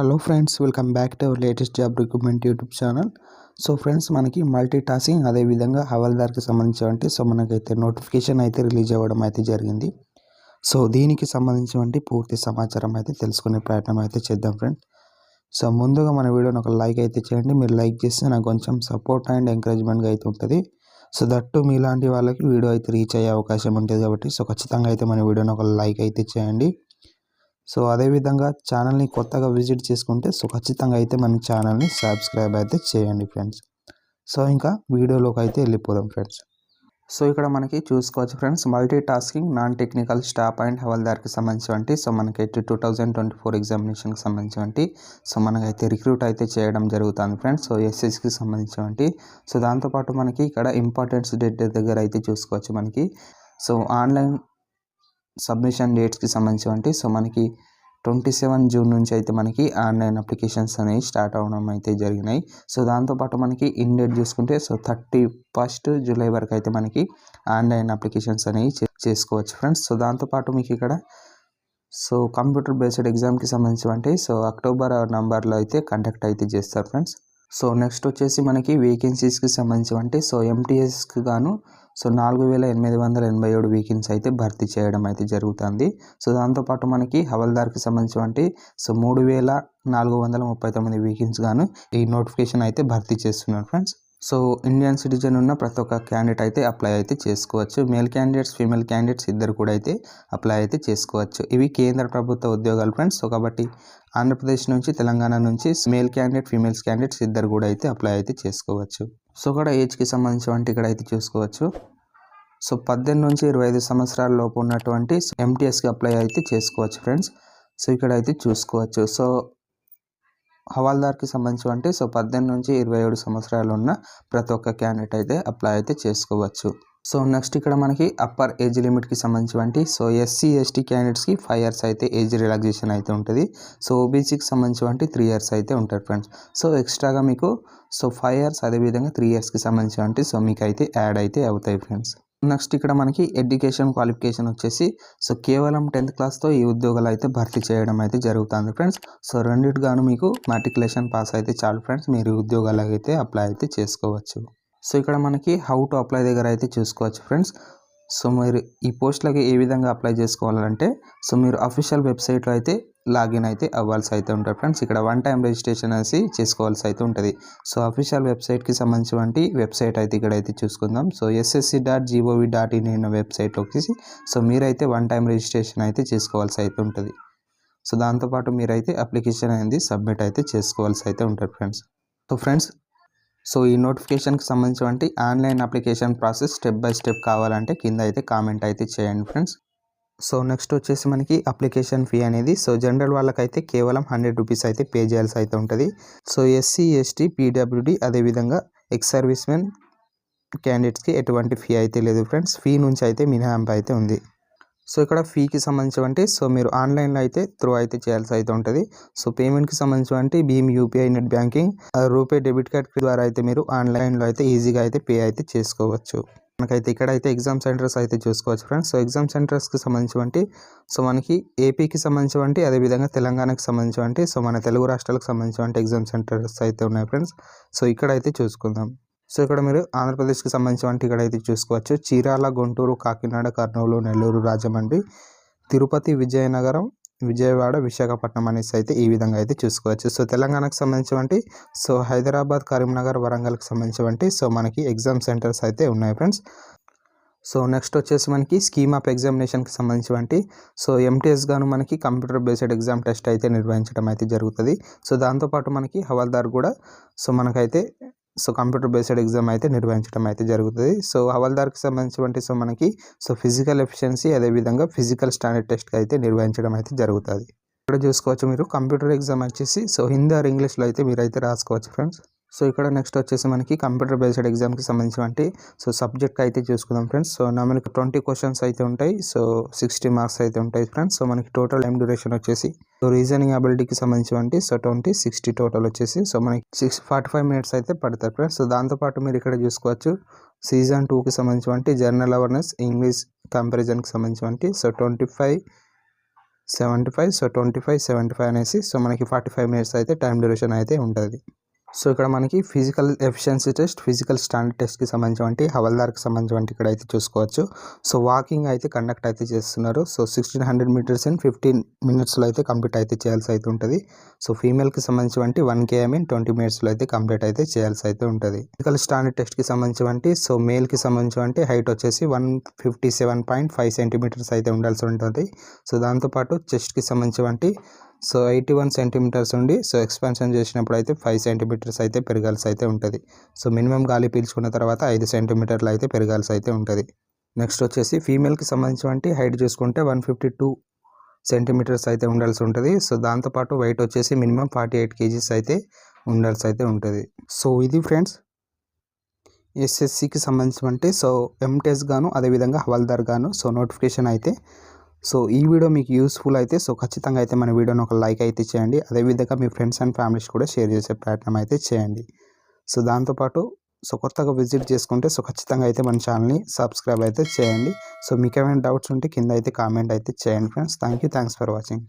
Hello friends welcome back to our latest job recruitment YouTube channel. So friends మనకి multi tasking అదేవిధంగా హవల్దార్కి సంబంధించినటువంటి so మనకైతే notification అయితే రిలీజ్ అవ్వడం అయితే జరిగింది. సో దీనికి సంబంధించినటువంటి పూర్తి సమాచారం అయితే తెలుసుకునే ప్రయత్నం అయితే చేద్దాం ఫ్రెండ్స్. సో ముందుగా మన వీడియోని ఒక లైక్ అయితే చేయండి. మీరు లైక్ చేస్తే నాకు కొంచెం సపోర్ట్ అండ్ ఎంకరేజ్మెంట్గా అయితే ఉంటుంది. సో దట్టు మీలాంటి వాళ్ళకి వీడియో అయితే రీచ్ అయ్యే అవకాశం ఉంటుంది కాబట్టి సో ఖచ్చితంగా అయితే మన వీడియోని ఒక లైక్ అయితే చేయండి. సో అదేవిధంగా ఛానల్ని కొత్తగా విజిట్ చేసుకుంటే సో ఖచ్చితంగా అయితే మన ఛానల్ని సబ్స్క్రైబ్ అయితే చేయండి ఫ్రెండ్స్. సో ఇంకా వీడియోలోకి అయితే వెళ్ళిపోదాం ఫ్రెండ్స్. సో ఇక్కడ మనకి చూసుకోవచ్చు friends multi tasking non technical staff and హవల్దార్కి సంబంధించి సో మనకైతే టూ థౌజండ్ ట్వంటీ ఫోర్ ఎగ్జామినేషన్కి సంబంధించి సో మనకైతే రిక్రూట్ అయితే చేయడం జరుగుతుంది ఫ్రెండ్స్. సో ఎస్ఎస్కి సంబంధించి సో దాంతోపాటు మనకి ఇక్కడ ఇంపార్టెన్స్ డేట్ దగ్గర అయితే చూసుకోవచ్చు మనకి. సో ఆన్లైన్ సబ్మిషన్ డేట్స్కి సంబంధించి సో మనకి ట్వంటీ సెవెన్ జూన్ నుంచి అయితే మనకి ఆన్లైన్ అప్లికేషన్స్ అనేవి స్టార్ట్ అవ్వడం అయితే జరిగినాయి. సో దాంతోపాటు మనకి ఇన్ డేట్ చూసుకుంటే సో థర్టీ ఫస్ట్ జూలై వరకు అయితే మనకి ఆన్లైన్ అప్లికేషన్స్ అనేవి చేసుకోవచ్చు ఫ్రెండ్స్. సో దాంతోపాటు మీకు ఇక్కడ సో కంప్యూటర్ బేస్డ్ ఎగ్జామ్కి సంబంధించి సో అక్టోబర్ నంబర్లో అయితే కండక్ట్ అయితే చేస్తారు ఫ్రెండ్స్. సో నెక్స్ట్ వచ్చేసి మనకి వేకెన్సీస్కి సంబంధించి సో ఎంటీఎస్కి గాను సో నాలుగు వేల ఎనిమిది వందల ఎనభై ఏడు వీకెన్స్ అయితే భర్తీ చేయడం అయితే జరుగుతుంది. సో దాంతోపాటు మనకి హవల్దార్కి సంబంధించినటువంటి సో మూడు వేల నాలుగు వందల ముప్పై తొమ్మిది వీకెన్స్ గాను ఈ నోటిఫికేషన్ అయితే భర్తీ చేస్తున్నారు ఫ్రెండ్స్ సో ఇండియన్ సిటిజన్ ఉన్న ప్రతి ఒక్క క్యాండిడేట్ అయితే అప్లై అయితే చేసుకోవచ్చు. మేల్ క్యాండిడేట్స్ ఫీమేల్ క్యాండిడేట్స్ ఇద్దరు కూడా అయితే అప్లై అయితే చేసుకోవచ్చు. ఇవి కేంద్ర ప్రభుత్వ ఉద్యోగాలు ఫ్రెండ్స్ సో కాబట్టి ఆంధ్రప్రదేశ్ నుంచి తెలంగాణ నుంచి మేల్ క్యాండిడేట్ ఫీమేల్స్ క్యాండిడేట్స్ ఇద్దరు కూడా అయితే అప్లై అయితే చేసుకోవచ్చు. సో కూడా ఏజ్కి సంబంధించి ఇక్కడ అయితే చూసుకోవచ్చు. సో పద్దెనిమిది నుంచి ఇరవై ఐదు సంవత్సరాల లోపు ఉన్నటువంటి ఎంటీఎస్కి అప్లై అయితే చేసుకోవచ్చు ఫ్రెండ్స్ సో ఇక్కడ అయితే చూసుకోవచ్చు. సో హవాల్దార్కి సంబంధించి అంటే సో పద్దెనిమిది నుంచి ఇరవై ఏడు సంవత్సరాలు ఉన్న ప్రతి ఒక్క క్యాండిడేట్ అయితే అప్లై అయితే చేసుకోవచ్చు. సో నెక్స్ట్ ఇక్కడ మనకి అప్పర్ ఏజ్ లిమిట్కి సంబంధించి సో ఎస్సీ ఎస్టీ క్యాండిడేట్స్కి ఫైవ్ ఇయర్స్ అయితే ఏజ్ రిలాక్సేషన్ అయితే ఉంటుంది. సో ఓబీసీకి సంబంధించి త్రీ ఇయర్స్ అయితే ఉంటారు ఫ్రెండ్స్. సో ఎక్స్ట్రాగా మీకు సో ఫైవ్ ఇయర్స్ అదేవిధంగా త్రీ ఇయర్స్కి సంబంధించి సో మీకు అయితే యాడ్ అయితే అవుతాయి ఫ్రెండ్స్. నెక్స్ట్ ఇక్కడ మనకి ఎడ్యుకేషన్ క్వాలిఫికేషన్ వచ్చేసి సో కేవలం టెన్త్ క్లాస్తో ఈ ఉద్యోగాలు అయితే భర్తీ చేయడం అయితే జరుగుతుంది ఫ్రెండ్స్. సో రెండింటిగాను మీకు మాట్రికులేషన్ పాస్ అయితే చాలు ఫ్రెండ్స్. మీరు ఉద్యోగాలకు అయితే అప్లై అయితే చేసుకోవచ్చు. సో ఇక్కడ మనకి హౌ టు అప్లై దగ్గర అయితే చూసుకోవచ్చు ఫ్రెండ్స్. సో మీరు ఈ పోస్ట్లకి ఏ విధంగా అప్లై చేసుకోవాలంటే సో మీరు అఫీషియల్ వెబ్సైట్లో అయితే లాగిన్ అయితే అవ్వాల్సి అయితే ఉంటుంది ఫ్రెండ్స్. ఇక్కడ వన్ టైం రిజిస్ట్రేషన్ అనేసి చేసుకోవాల్సి అయితే ఉంటుంది. సో అఫీషియల్ వెబ్సైట్కి సంబంధించినటువంటి వెబ్సైట్ అయితే ఇక్కడ అయితే చూసుకుందాం. So SSC dot G O V dot in అనే వెబ్సైట్లోకి సో మీరైతే వన్ టైం రిజిస్ట్రేషన్ అయితే చేసుకోవాల్సి అయితే ఉంటుంది. సో దాంతోపాటు మీరైతే అప్లికేషన్ అనేది సబ్మిట్ అయితే చేసుకోవాల్సి అయితే ఉంటుంది ఫ్రెండ్స్. సో ఫ్రెండ్స్ సో ఈ నోటిఫికేషన్కి సంబంధించినటువంటి online application process step by step కావాలంటే కింద అయితే కామెంట్ అయితే చేయండి ఫ్రెండ్స్. సో నెక్స్ట్ వచ్చేసి మనకి అప్లికేషన్ ఫీ అనేది. సో జనరల్ వాళ్ళకైతే కేవలం హండ్రెడ్ రూపీస్ అయితే పే చేయాల్సి అయితే ఉంటుంది. సో ఎస్సీ ఎస్టీ పీడబ్ల్యూడి అదేవిధంగా ఎక్స్ సర్వీస్ మెన్ క్యాండిడేట్స్కి ఎటువంటి ఫీ అయితే లేదు ఫ్రెండ్స్. ఫీ నుంచి అయితే మినహాంప్ అయితే ఉంది. సో ఇక్కడ ఫీకి సంబంధించి సో మీరు ఆన్లైన్లో అయితే త్రూ అయితే చేయాల్సి అయితే ఉంటుంది. సో పేమెంట్కి సంబంధించి Bhim UPI net banking RuPay debit card ద్వారా అయితే మీరు ఆన్లైన్లో అయితే ఈజీగా అయితే పే అయితే చేసుకోవచ్చు. మనకైతే ఇక్కడైతే ఎగ్జామ్ సెంటర్స్ అయితే చూసుకోవచ్చు ఫ్రెండ్స్. సో ఎగ్జామ్ సెంటర్స్కి సంబంధించి సో మనకి ఏపీకి సంబంధించి అదేవిధంగా తెలంగాణకి సంబంధించి సో మన తెలుగు రాష్ట్రాలకు సంబంధించి ఎగ్జామ్ సెంటర్స్ అయితే ఉన్నాయి ఫ్రెండ్స్. సో ఇక్కడైతే చూసుకుందాం. సో ఇక్కడ మీరు ఆంధ్రప్రదేశ్కి సంబంధించి ఇక్కడ అయితే చూసుకోవచ్చు. చీరాల గుంటూరు కాకినాడ కర్నూలు నెల్లూరు రాజమండ్రి తిరుపతి విజయనగరం విజయవాడ విశాఖపట్నం అనేసి అయితే ఈ విధంగా అయితే చూసుకోవచ్చు. సో తెలంగాణకు సంబంధించినటువంటి సో హైదరాబాద్ కరీంనగర్ వరంగల్కి సంబంధించినటువంటి సో మనకి ఎగ్జామ్ సెంటర్స్ అయితే ఉన్నాయి ఫ్రెండ్స్. సో నెక్స్ట్ వచ్చేసి మనకి స్కీమ్ ఆఫ్ ఎగ్జామినేషన్కి సంబంధించినటువంటి సో ఎంటీఎస్ గాను మనకి కంప్యూటర్ బేస్డ్ ఎగ్జామ్ టెస్ట్ అయితే నిర్వహించడం అయితే జరుగుతుంది. సో దాంతోపాటు మనకి హవాల్దార్ కూడా సో మనకైతే సో కంప్యూటర్ బేస్డ్ ఎగ్జామ్ అయితే నిర్వహించడం అయితే జరుగుతుంది. సో హవల్దార్కి సంబంధించినటువంటి సో మనకి సో ఫిజికల్ ఎఫిషియన్సీ అదేవిధంగా ఫిజికల్ స్టాండర్డ్ టెస్ట్ అయితే నిర్వహించడం అయితే జరుగుతుంది. ఇక్కడ చూసుకోవచ్చు మీరు కంప్యూటర్ ఎగ్జామ్ వచ్చేసి సో హిందీ ఆర్ ఇంగ్లీష్లో అయితే మీరు అయితే రాసుకోవచ్చు ఫ్రెండ్స్. సో ఇక్కడ నెక్స్ట్ వచ్చేసి మనకి కంప్యూటర్ బేస్డ్ ఎగ్జామ్కి సంబంధించినటువంటి సో సబ్జెక్ట్ అయితే చూసుకుందాం ఫ్రెండ్స్ సో నా మనకి ట్వంటీ క్వశ్చన్స్ అయితే ఉంటాయి. సో సిక్స్టీ మార్క్స్ అయితే ఉంటాయి ఫ్రెండ్స్ సో మనకి టోటల్ టైం డ్యూరేషన్ వచ్చేసి సో రీజనింగ్ అబిలిటీకి సంబంధించినటువంటి సో ట్వంటీ సిక్స్టీ టోటల్ వచ్చేసి సో మనకి సిక్స్ ఫార్టీ ఫైవ్ మినిట్స్ అయితే పడతాయి ఫ్రెండ్స్ సో దాంతోపాటు మీరు ఇక్కడ చూసుకోవచ్చు సీజన్ టూకి సంబంధించినటువంటి జనరల్ అవేర్నెస్ ఇంగ్లీష్ కంపారిజన్కి సంబంధించినటువంటి so twenty five seventy five so twenty five seventy five అనేసి సో మనకి ఫార్టీ ఫైవ్ మినిట్స్ అయితే టైం డ్యూరేషన్ అయితే ఉంటుంది. సో ఇక్కడ మనకి physical efficiency test physical standard టెస్ట్కి సంబంధించి హవల్దార్కి సంబంధించి ఇక్కడ అయితే చూసుకోవచ్చు. సో వాకింగ్ అయితే కండక్ట్ అయితే చేస్తున్నారు. So sixteen hundred metres and fifteen మినిట్స్లో అయితే కంప్లీట్ అయితే చేయాల్సి అయితే ఉంటుంది. సో ఫీమేల్కి సంబంధించి వన్ కేఎం ఇన్ ట్వంటీ మినిట్స్లో అయితే కంప్లీట్ అయితే చేయాల్సి అయితే ఉంటుంది. ఫిజికల్ స్టాండర్డ్ టెస్ట్కి సంబంధించి సో మేల్కి సంబంధించి హైట్ వచ్చేసి one fifty seven point five centimetres అయితే ఉండాల్సి ఉంటుంది. సో దాంతోపాటు చెస్ట్కి సంబంధించి సో ఎయిటీ వన్ సెంటీమీటర్స్ ఉండి సో ఎక్స్పాన్షన్ చేసినప్పుడు అయితే ఫైవ్ సెంటీమీటర్స్ అయితే పెరగాల్సి అయితే ఉంటుంది. సో మినిమం గాలి పీల్చుకున్న తర్వాత ఐదు సెంటీమీటర్లు అయితే పెరగాల్సి అయితే ఉంటుంది. నెక్స్ట్ వచ్చేసి ఫీమేల్కి సంబంధించినటువంటి హైట్ చూసుకుంటే వన్ ఫిఫ్టీ టూ సెంటీమీటర్స్ అయితే ఉండాల్సి ఉంటుంది. సో దాంతోపాటు వెయిట్ వచ్చేసి మినిమం ఫార్టీ ఎయిట్ కేజీస్ అయితే ఉండాల్సి అయితే ఉంటుంది. సో ఇది ఫ్రెండ్స్ ఎస్ఎస్సికి సంబంధించినటువంటి సో ఎంటెస్ గాను అదేవిధంగా హవాల్దార్ గాను సో నోటిఫికేషన్ అయితే సో ఈ వీడియో మీకు యూస్ఫుల్ అయితే సో ఖచ్చితంగా అయితే మన వీడియోని ఒక లైక్ అయితే చేయండి. అదేవిధంగా మీ ఫ్రెండ్స్ అండ్ ఫ్యామిలీస్ కూడా షేర్ చేసే ప్రయత్నం అయితే చేయండి. సో దాంతోపాటు సో కొత్తగా విజిట్ చేసుకుంటే సో ఖచ్చితంగా అయితే మన ఛానల్ని సబ్స్క్రైబ్ అయితే చేయండి. సో మీకు ఏమైనా డౌట్స్ ఉంటే కింద అయితే కామెంట్ అయితే చేయండి friends. Thank you thanks for watching.